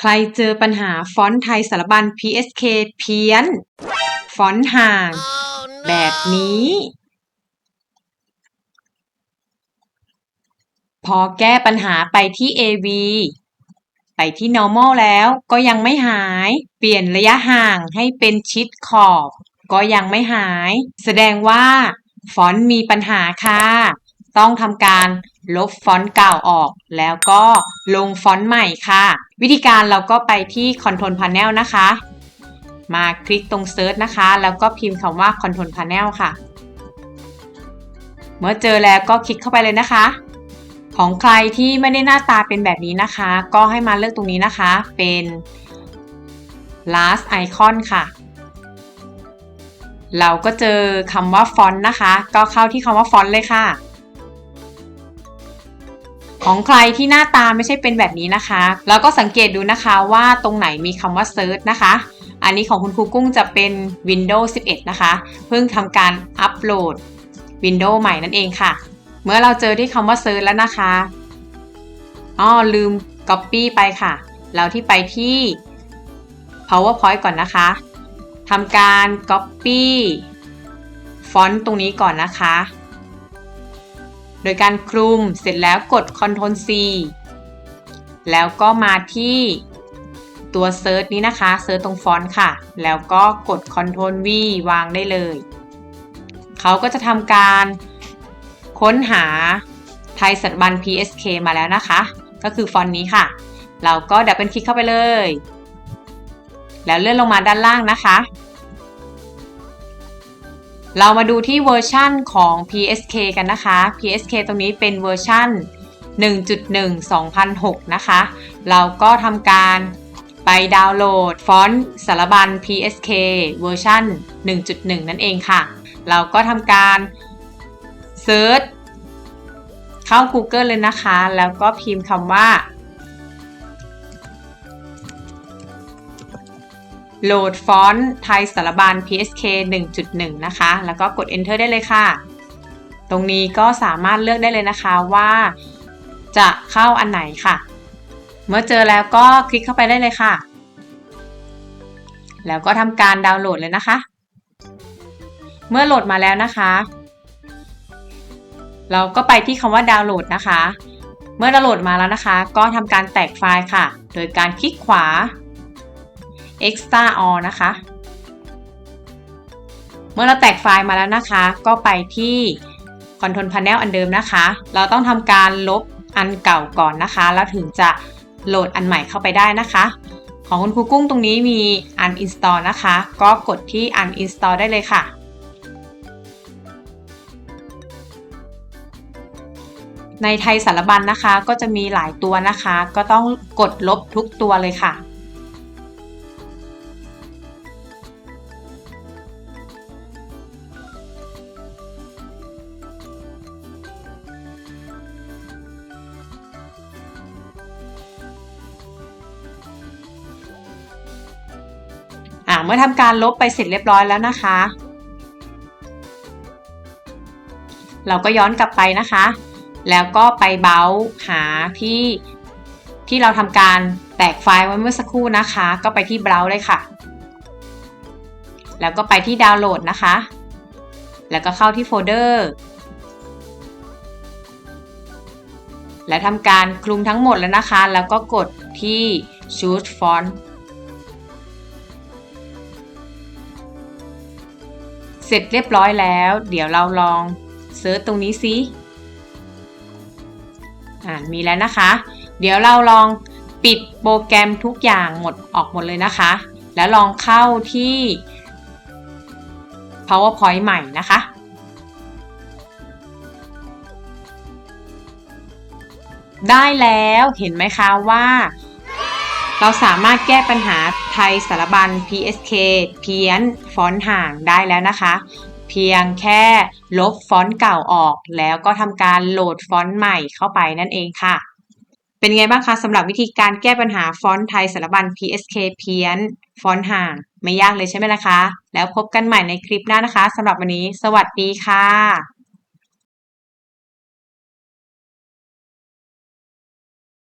ใครเจอปัญหาฟอนต์ไทยสารบัญ PSK เพี้ยน ฟอนต์ห่าง แบบนี้ พอแก้ปัญหาไปที่ AV ไปที่ normal แล้วก็ยังไม่หาย เปลี่ยนระยะห่างให้เป็นชิดขอบ ก็ยังไม่หาย แสดงว่า ฟอนต์มีปัญหาค่ะ ต้องทำการลบฟอนต์เก่าออก แล้วก็ลงฟอนต์ใหม่ค่ะ วิธีการเราก็ไปที่ Control Panel นะคะ มาคลิกตรง Search นะคะ แล้วก็พิมพ์คำว่า Control Panel ค่ะ เมื่อเจอแล้วก็คลิกเข้าไปเลยนะคะ ของใครที่ไม่ได้หน้าตาเป็นแบบนี้นะคะ ก็ให้มาเลือกตรงนี้นะคะ เป็น last icon ค่ะ เราก็เจอคำว่าฟอนต์นะคะ ก็เข้าที่คำว่าฟอนต์เลยค่ะ ของใครที่หน้าตาไม่ใช่เป็นแบบนี้นะคะ แล้วก็สังเกตดูนะคะว่าตรงไหนมีคำว่า search นะคะ อันนี้ของคุณครูกุ้งจะเป็น Windows 11 นะคะ เพิ่งทำการอัปโหลด Windows ใหม่นั่นเองค่ะ เมื่อเราเจอที่คำว่า search แล้วนะคะอ๋อลืม copy ไปค่ะ เราที่ไปที่ PowerPoint ก่อนนะคะทำการ copy ฟอนต์ตรงนี้ก่อนนะคะ โดยการคลุมเสร็จแล้วกด Ctrl C แล้วก็มาที่ตัว Search นี้นะคะ Search ตรงฟอนต์ค่ะ แล้วก็กด Ctrl V วางได้เลย เขาก็จะทำการค้นหาไทยสัตบัน PSK มาแล้วนะคะ ก็คือฟอนต์นี้ค่ะ เราก็ดับเบิลคลิกเข้าไปเลย แล้วเลื่อนลงมาด้านล่างนะคะ เรามาดูที่เวอร์ชั่นของ PSK กันนะคะ PSK ตรงนี้เป็นเวอร์ชั่น 1.1 2006 นะคะ เราก็ทำการไปดาวน์โหลดฟอนต์สารบัญ PSK เวอร์ชัน1.1 นั่นเองค่ะ เราก็ทำการเซิร์ชเข้า Google เลยนะคะ แล้วก็พิมพ์คำว่า โหลดฟอนต์ไทยสารบัญ PSK 1.1 นะคะ แล้วก็กด Enter ได้เลยค่ะ ตรงนี้ก็สามารถเลือกได้เลยนะคะว่าจะเข้าอันไหนค่ะ เมื่อเจอแล้วก็คลิกเข้าไปได้เลยค่ะ แล้วก็ทำการดาวน์โหลดเลยนะคะ เมื่อโหลดมาแล้วนะคะ เราก็ไปที่คำว่าดาวน์โหลดนะคะ เมื่อดาวน์โหลดมาแล้วนะคะ ก็ทำการแตกไฟล์ค่ะ โดยการคลิกขวา extra all นะคะ เมื่อเราแตกไฟล์มาแล้วนะคะ ก็ไปที่ Control Panel อันเดิมนะคะ เราต้องทำการลบอันเก่าก่อนนะคะ แล้วถึงจะโหลดอันใหม่เข้าไปได้นะคะ ของคุณครูกุ้งตรงนี้มี uninstall นะคะ ก็กดที่ uninstall ได้เลยค่ะในไทยสารบัญนนะคะก็จะมีหลายตัวนะคะ ก็ต้องกดลบทุกตัวเลยค่ะ เมื่อทำการลบไปเสร็จเรียบร้อยแล้วนะคะ เราก็ย้อนกลับไปนะคะ แล้วก็ไปเบราว์หาที่ที่เราทำการแตกไฟล์ไว้เมื่อสักครู่นะคะ ก็ไปที่เบราว์เลยค่ะ แล้วก็ไปที่ดาวน์โหลดนะคะ แล้วก็เข้าที่โฟลเดอร์ และทำการคลุมทั้งหมดแล้วนะคะ แล้วก็กดที่ choose font เสร็จเรียบร้อยแล้ว เดี๋ยวเราลองเซิร์ชตรงนี้ซิอ่ามีแล้วนะคะ เดี๋ยวเราลองปิดโปรแกรมทุกอย่างหมดออกหมดเลยนะคะ แล้วลองเข้าที่ PowerPoint ใหม่นะคะ ได้แล้วเห็นไหมคะว่า เราสามารถแก้ปัญหาไทยสารบัญ PSK เพี้ยน ฟอนต์ห่างได้แล้วนะคะ เพียงแค่ลบฟอนต์เก่าออก แล้วก็ทำการโหลดฟอนต์ใหม่เข้าไปนั่นเองค่ะ เป็นไงบ้างคะสำหรับวิธีการแก้ปัญหาฟอนต์ไทยสารบัญ PSK เพี้ยน ฟอนต์ห่างไม่ยากเลยใช่ไหมล่ะคะ แล้วพบกันใหม่ในคลิปหน้านะคะสำหรับวันนี้ สวัสดีค่ะ